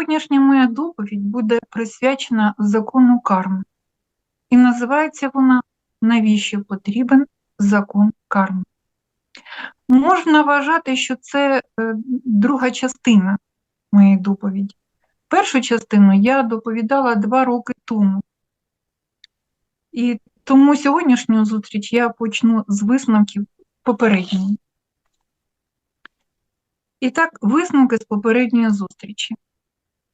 Сьогоднішня моя доповідь буде присвячена закону карми, і називається вона Навіщо потрібен закон карми? Можна вважати, що це е, друга частина моєї доповіді. Першу частину я доповідала два роки тому. І тому сьогоднішню зустріч я почну з висновків попередньої. І так, висновки з попередньої зустрічі.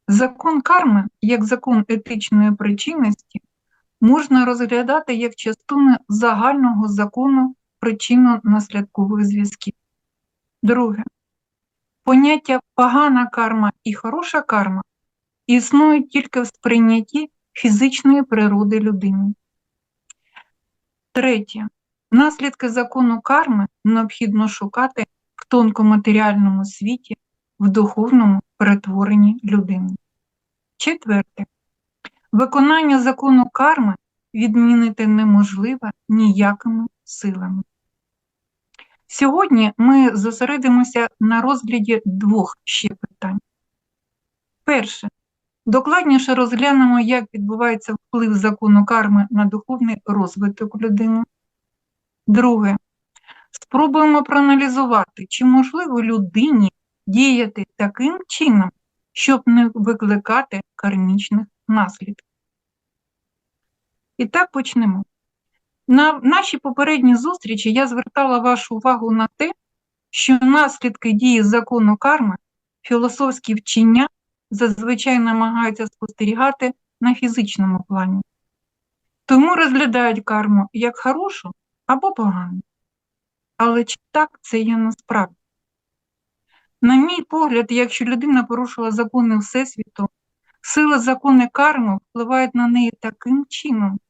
Закон карми, як закон етичної причинності, можна розглядати як частину загального закону причинно-наслідкових зв'язків. Друге. Поняття погана карма і хороша карма існують тільки в сприйнятті фізичної природи людини. Третє. Наслідки закону карми необхідно шукати в тонкоматеріальному світі, в духовному перетворенні людини. Четверте. Виконання закону карми відмінити неможливе ніякими силами. Сьогодні ми зосередимося на розгляді двох ще питань. Перше. Докладніше розглянемо, як відбувається вплив закону карми на духовний розвиток людини. Друге. Спробуємо проаналізувати, чи можливо людині діяти таким чином, щоб не викликати кармічних наслідків. І так почнемо. На нашій попередній зустрічі я звертала вашу увагу на те, що наслідки дії закону карми, філософські вчення зазвичай намагаються спостерігати на фізичному плані. Тому розглядають карму як хорошу або погану. Але чи так це є насправді? На мій погляд, якщо людина порушила закони Всесвіту, сили закони карми впливають на неї таким чином,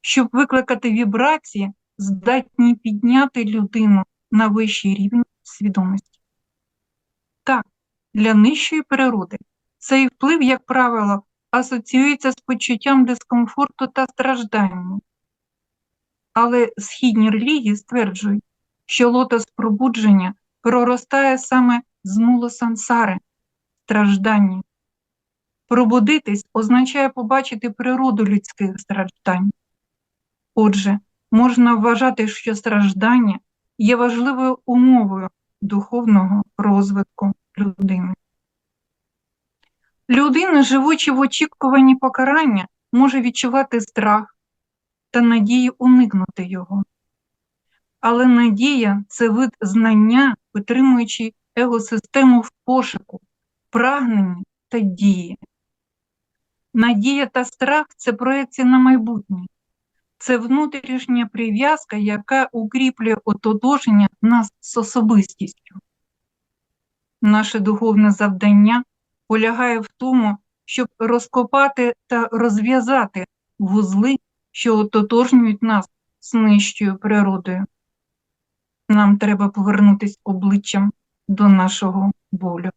щоб викликати вібрації, здатні підняти людину на вищий рівень свідомості. Так, для нижчої природи цей вплив, як правило, асоціюється з почуттям дискомфорту та страждання. Але східні релігії стверджують, що лотос пробудження проростає саме з мулу сансари, страждання. Пробудитись означає побачити природу людських страждань. Отже, можна вважати, що страждання є важливою умовою духовного розвитку людини. Людина, живучи в очікуванні покарання, може відчувати страх та надію уникнути його. Але надія це вид знання, підтримуючи егосистему в пошуку, прагненні та дії. Надія та страх це проекція на майбутнє, це внутрішня прив'язка, яка укріплює ототоження нас з особистістю. Наше духовне завдання полягає в тому, щоб розкопати та розв'язати вузли, що ототожнюють нас з нижчою природою. Нам треба повернутися обличчям до нашого болю.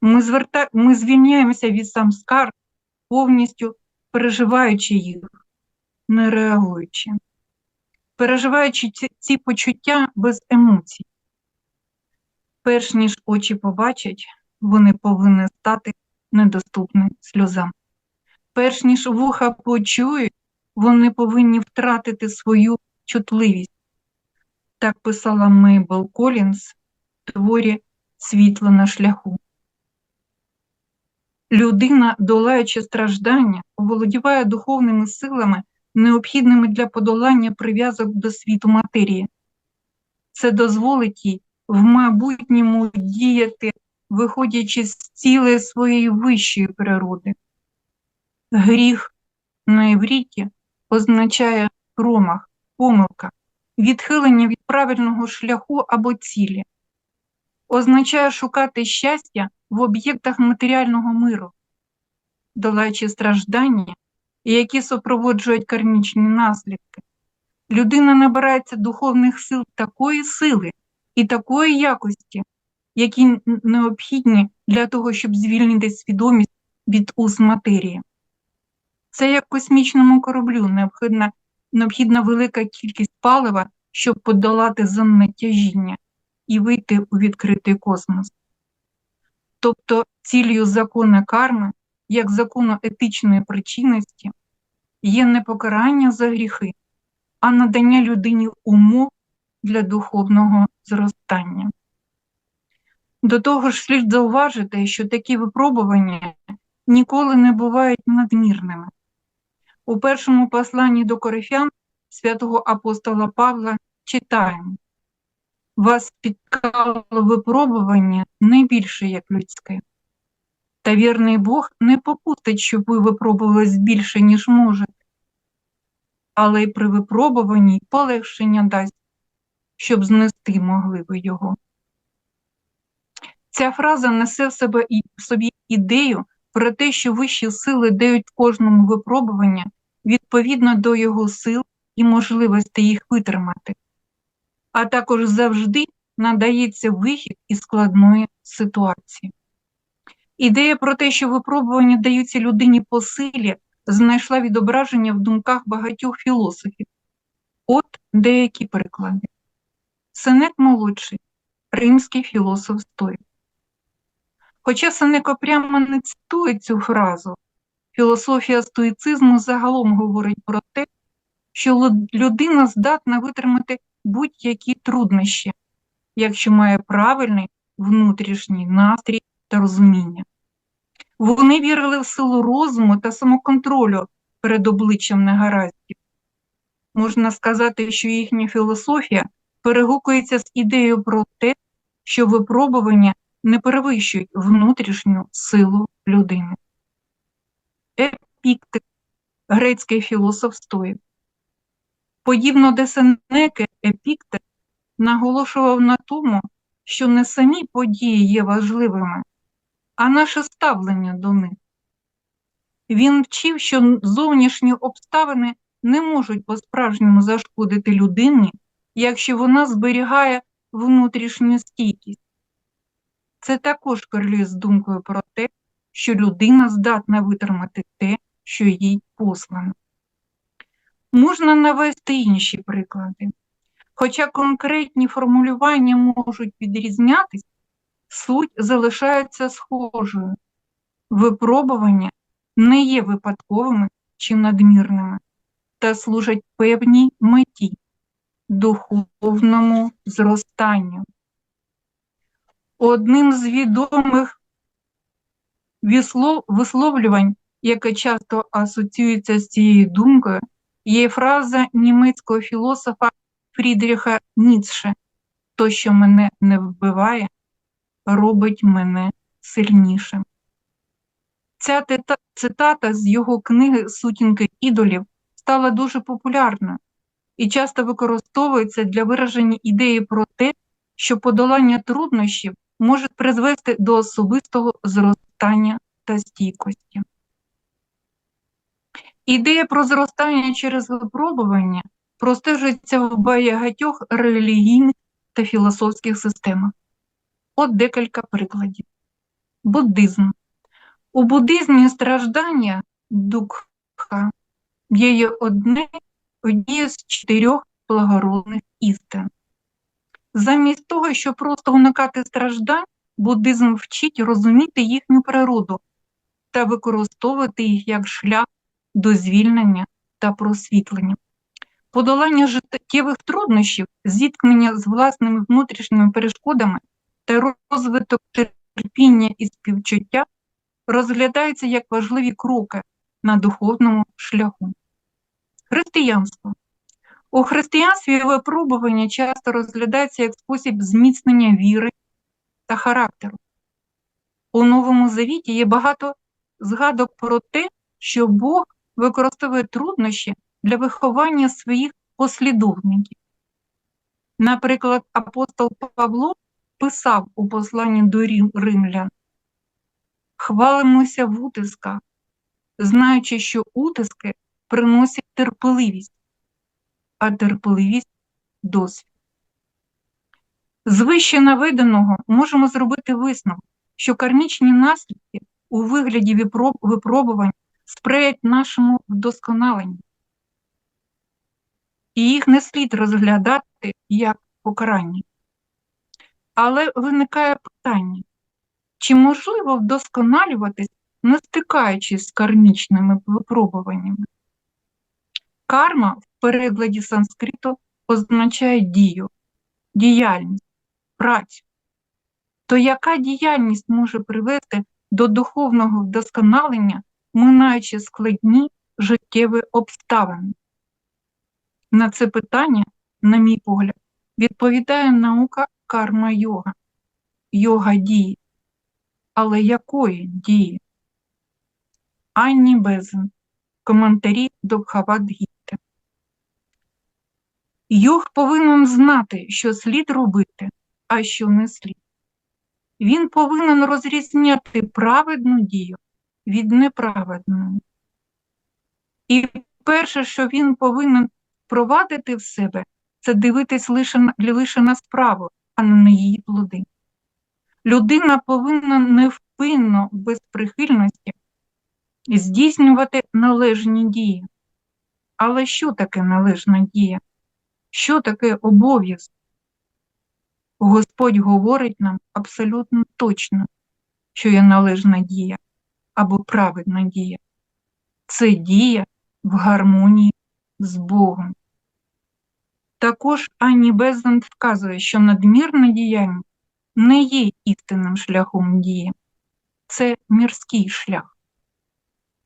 Ми, зверта... Ми звільняємося від самскар, повністю переживаючи їх, не реагуючи, переживаючи ці, ці почуття без емоцій. Перш ніж очі побачать, вони повинні стати недоступні сльозам. Перш ніж вуха почують, вони повинні втратити свою чутливість. Так писала Мейбл Колінс творі Світло на шляху. Людина, долаючи страждання, оволодіває духовними силами, необхідними для подолання прив'язок до світу матерії. Це дозволить їй в майбутньому діяти, виходячи з цілої своєї вищої природи. Гріх на івріті означає промах, помилка, відхилення від правильного шляху або цілі, означає шукати щастя в об'єктах матеріального миру, долаючи страждання, які супроводжують кармічні наслідки. Людина набирається духовних сил такої сили і такої якості, які необхідні для того, щоб звільнити свідомість від уз матерії. Це як космічному кораблю необхідна, необхідна велика кількість палива, щоб подолати земне тяжіння і вийти у відкритий космос. Тобто ціллю закону карми, як закону етичної причинності, є не покарання за гріхи, а надання людині умов для духовного зростання. До того ж, слід зауважити, що такі випробування ніколи не бувають надмірними. У першому посланні до корифян святого апостола Павла читаємо Вас спіткало випробування не більше, як людське. Та вірний Бог не попустить, щоб ви випробувались більше, ніж можете, але й при випробуванні полегшення дасть, щоб знести могли ви його. Ця фраза несе в себе і в собі ідею про те, що вищі сили дають кожному випробування відповідно до його сил і можливості їх витримати, а також завжди надається вихід із складної ситуації. Ідея про те, що випробування даються людині по силі, знайшла відображення в думках багатьох філософів. От деякі приклади. Сенек молодший, римський філософ стоїк. Хоча Сенеко прямо не цитує цю фразу, філософія стоїцизму загалом говорить про те, що людина здатна витримати будь-які труднощі, якщо має правильний внутрішній настрій та розуміння. Вони вірили в силу розуму та самоконтролю перед обличчям негараздів. Можна сказати, що їхня філософія перегукується з ідеєю про те, що випробування не перевищують внутрішню силу людини. Епіктик, грецький філософ стоїк. Подібно до Сенеки, Епіктик наголошував на тому, що не самі події є важливими, а наше ставлення до них. Він вчив, що зовнішні обставини не можуть по-справжньому зашкодити людині, якщо вона зберігає внутрішню стійкість. Це також корелює з думкою про те, що людина здатна витримати те, що їй послано. Можна навести інші приклади. Хоча конкретні формулювання можуть відрізнятися, суть залишається схожою. Випробування не є випадковими чи надмірними та служать певній меті, духовному зростанню. Одним з відомих висловлювань, яке часто асоціюється з цією думкою, є фраза німецького філософа Фрідріха Ніцше То, що мене не вбиває, робить мене сильнішим. Ця цитата з його книги Сутінки ідолів стала дуже популярною і часто використовується для вираження ідеї про те, що подолання труднощів може призвести до особистого зростання та стійкості. Ідея про зростання через випробування простежується в багатьох релігійних та філософських системах. От декілька прикладів. Буддизм. У буддизмі страждання дукха є одне однією з чотирьох благородних істин. Замість того, щоб просто уникати страждань, буддизм вчить розуміти їхню природу та використовувати їх як шлях до звільнення та просвітлення. Подолання життєвих труднощів, зіткнення з власними внутрішніми перешкодами та розвиток терпіння і співчуття розглядається як важливі кроки на духовному шляху. Християнство у християнстві випробування часто розглядається як спосіб зміцнення віри та характеру. У Новому Завіті є багато згадок про те, що Бог використовує труднощі для виховання своїх послідовників. Наприклад, апостол Павло писав у посланні до римлян Хвалимося в утисках, знаючи, що утиски приносять терпеливість а терпеливість досвід. З вище наведеного можемо зробити висновок, що кармічні наслідки у вигляді випробувань сприяють нашому вдосконаленню. І їх не слід розглядати як покарання. Але виникає питання, Чи можливо вдосконалюватись, не стикаючись з кармічними випробуваннями? Карма в перекладі санскриту означає дію, діяльність, працю. То яка діяльність може привести до духовного вдосконалення, минаючи складні життєві обставини? На це питання, на мій погляд, відповідає наука карма йога, йога дії. Але якої дії? Анні Безен. Коментарі до Бхавадгіти. Йог повинен знати, що слід робити, а що не слід. Він повинен розрізняти праведну дію від неправедної. І перше, що він повинен впровадити в себе, це дивитись лише лише на справу, а не на її плоди. Людина повинна невпинно, без прихильності здійснювати належні дії. Але що таке належна дія? Що таке обов'язок? Господь говорить нам абсолютно точно, що є належна дія або праведна дія. Це дія в гармонії з Богом. Також Анні Безланд вказує, що надмірна діяльність не є істинним шляхом дії, це мірський шлях.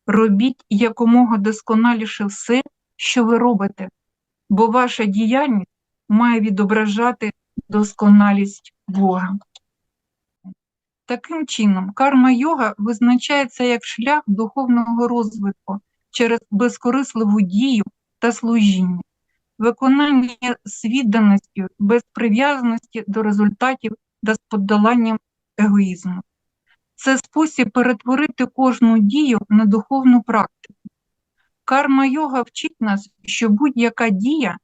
Робіть якомога досконаліше все, що ви робите, бо ваша діяльність має відображати досконалість Бога. Таким чином, карма йога визначається як шлях духовного розвитку через безкорисливу дію та служіння, виконання з без прив'язаності до результатів та з подоланням егоїзму. Це спосіб перетворити кожну дію на духовну практику. Карма йога вчить нас, що будь-яка дія,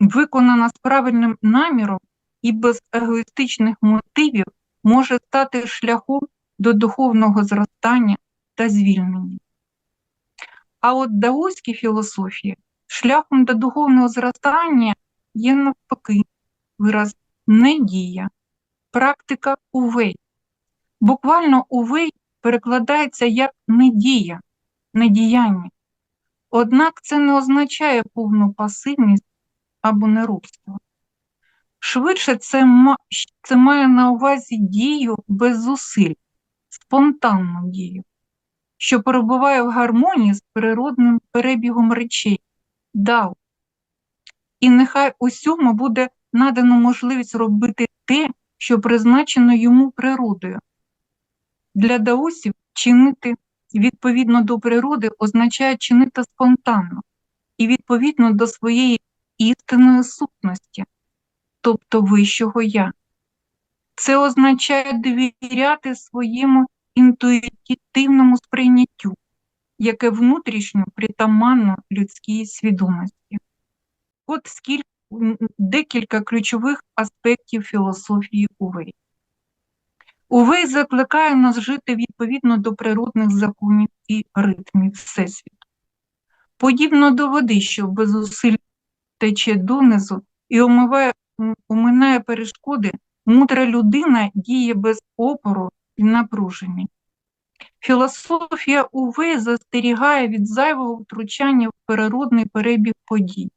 виконана з правильним наміром і без егоїстичних мотивів, може стати шляхом до духовного зростання та звільнення. А от даоській філософії шляхом до духовного зростання є навпаки вираз не дія, практика увей. Буквально увей перекладається як недія, недіяння. Однак це не означає повну пасивність або неробство. Швидше це, це має на увазі дію без зусиль, спонтанну дію, що перебуває в гармонії з природним перебігом речей, дав. І нехай усьому буде надано можливість робити те, що призначено йому природою. Для даосів чинити відповідно до природи означає чинити спонтанно і відповідно до своєї істинної сутності, тобто вищого я. Це означає довіряти своєму інтуїтивному сприйняттю, яке внутрішньо притаманно людській свідомості. От скільки декілька ключових аспектів філософії Увей. Увей закликає нас жити відповідно до природних законів і ритмів Всесвіту. Подібно до води, що без зусиль тече донизу і омиває, оминає перешкоди, мудра людина діє без опору і напруження. Філософія Увей застерігає від зайвого втручання в природний перебіг подій.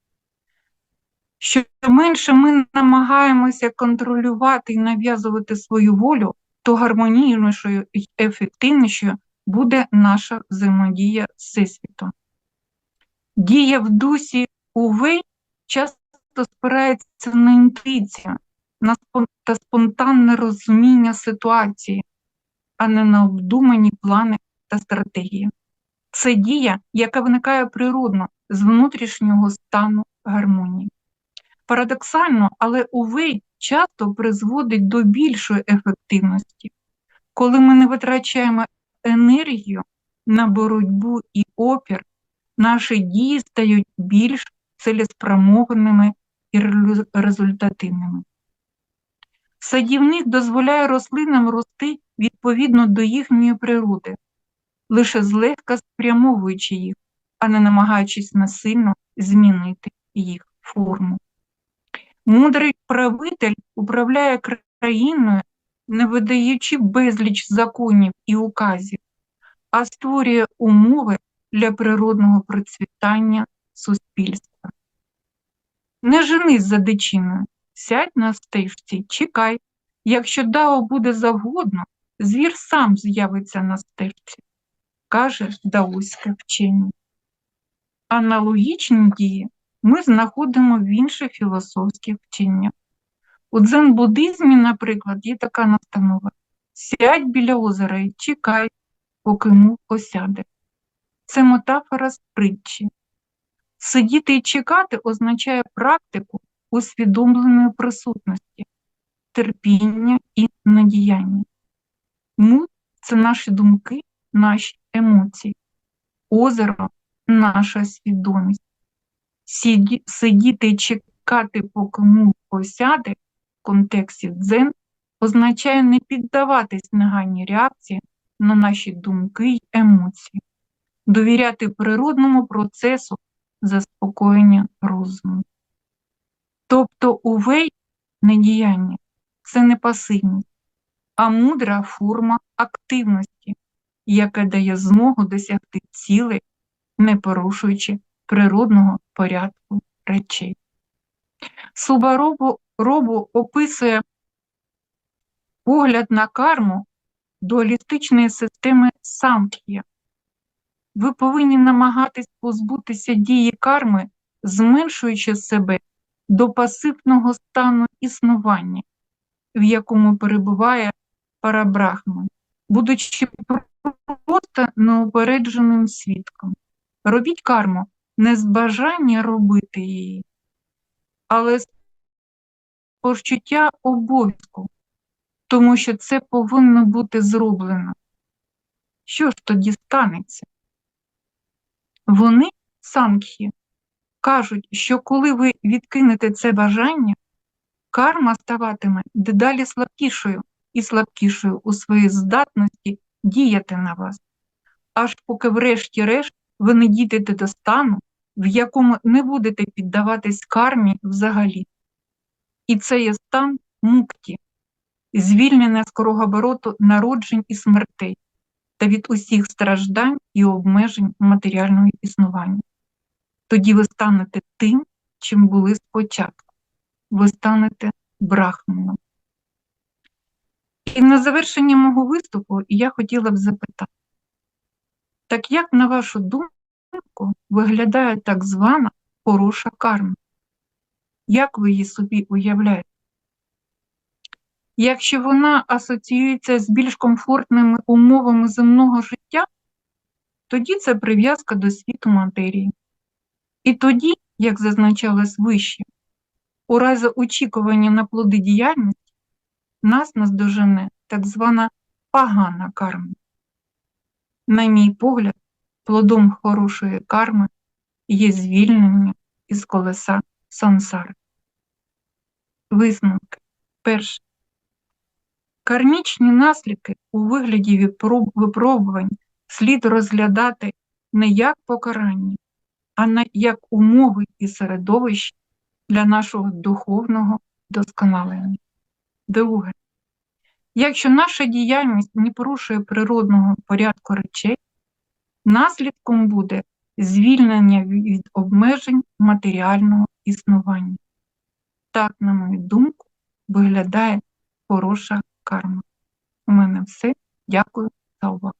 Що менше ми намагаємося контролювати і нав'язувати свою волю, то гармонійнішою і ефективнішою буде наша взаємодія з Всесвітом. Дія в дусі увей часто спирається на інтуїцію на та спонтанне розуміння ситуації, а не на обдумані плани та стратегії. Це дія, яка виникає природно з внутрішнього стану гармонії. Парадоксально, але увей часто призводить до більшої ефективності, коли ми не витрачаємо енергію на боротьбу і опір, наші дії стають більш цілеспрямованими і результативними. Садівник дозволяє рослинам рости відповідно до їхньої природи, лише злегка спрямовуючи їх, а не намагаючись насильно змінити їх форму. Мудрий правитель управляє країною не видаючи безліч законів і указів, а створює умови для природного процвітання суспільства. Не женись за дичиною, сядь на стежці, чекай. Якщо дао буде завгодно, звір сам з'явиться на стежці, каже даоське вчення. Аналогічні дії ми знаходимо в інших філософських вченнях. У дзен-буддизмі, наприклад, є така настанова: сядь біля озера і чекай, поки мух осяде. Це метафора з притчі. Сидіти і чекати означає практику усвідомленої присутності, терпіння і надіяння. Муть це наші думки, наші емоції, озеро наша свідомість. Сидіти і чекати, поки мух осяде в контексті дзен означає не піддаватись негайній реакції на наші думки й емоції, довіряти природному процесу заспокоєння розуму. Тобто увей недіяння це не пасивність, а мудра форма активності, яка дає змогу досягти цілей, не порушуючи природного порядку речей. Субаробу робу описує погляд на карму дуалістичної системи самkhya. Ви повинні намагатись позбутися дії карми, зменшуючи себе до пасивного стану існування, в якому перебуває парабрахман, будучи просто неупередженим свідком. Робіть карму не з бажання робити її, але з почуття обов'язку, тому що це повинно бути зроблено. Що ж тоді станеться? Вони, санкхі, кажуть, що коли ви відкинете це бажання, карма ставатиме дедалі слабкішою і слабкішою у своїй здатності діяти на вас, аж поки, врешті-решт, ви не дійдете до стану, в якому не будете піддаватись кармі взагалі. І це є стан мукті, звільнення з кругобороту народжень і смертей та від усіх страждань і обмежень матеріального існування. Тоді ви станете тим, чим були спочатку. Ви станете брахманом. І на завершення мого виступу я хотіла б запитати, так як, на вашу думку, виглядає так звана хороша карма? Як ви її собі уявляєте? Якщо вона асоціюється з більш комфортними умовами земного життя, тоді це прив'язка до світу матерії. І тоді, як зазначалось вище, у разі очікування на плоди діяльності нас наздожене так звана погана карма. На мій погляд, плодом хорошої карми є звільнення із колеса сансари. Висновки. Перше. Кармічні наслідки у вигляді випробувань слід розглядати не як покарання, а не як умови і середовище для нашого духовного досконалення. Друге. Якщо наша діяльність не порушує природного порядку речей, наслідком буде звільнення від обмежень матеріального існування. Так, на мою думку, виглядає хороша Карма У мене все. Дякую за увагу.